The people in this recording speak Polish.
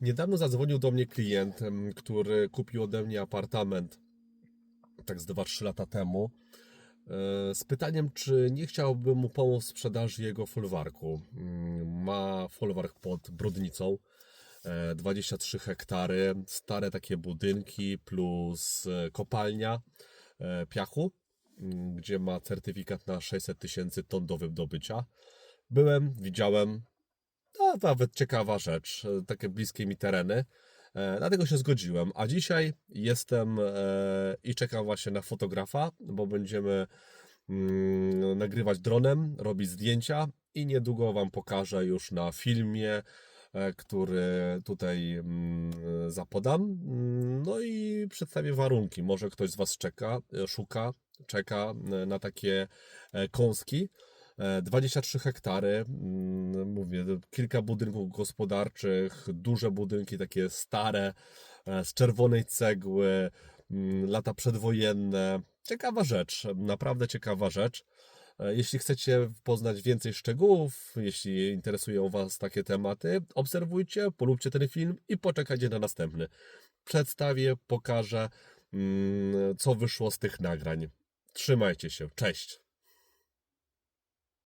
Niedawno zadzwonił do mnie klient, który kupił ode mnie apartament tak z 2-3 lata temu e, z pytaniem, czy nie chciałbym mu pomóc w sprzedaży jego folwarku. Mm, Ma folwark pod Brodnicą, e, 23 hektary, stare takie budynki plus e, kopalnia e, piachu, mm, gdzie ma certyfikat na 600 tysięcy ton do wydobycia. Byłem, widziałem, nawet ciekawa rzecz, e, takie bliskie mi tereny. E, Dlatego się zgodziłem. A dzisiaj jestem e, i czekam właśnie na fotografa, bo będziemy mm, nagrywać dronem, robić zdjęcia i niedługo Wam pokażę już na filmie, który tutaj mm, zapodam. No i przedstawię warunki. Może ktoś z Was czeka, szuka, czeka na takie kąski. E, 23 hektary, mm, mówię, kilka budynków gospodarczych, duże budynki, takie stare, e, z czerwonej cegły, mm, lata przedwojenne. Ciekawa rzecz, naprawdę ciekawa rzecz. E, Jeśli chcecie poznać więcej szczegółów, jeśli interesują Was takie tematy, obserwujcie, polubcie ten film i poczekajcie na następny. Przedstawię, pokażę, mm, co wyszło z tych nagrań. Trzymajcie się, cześć!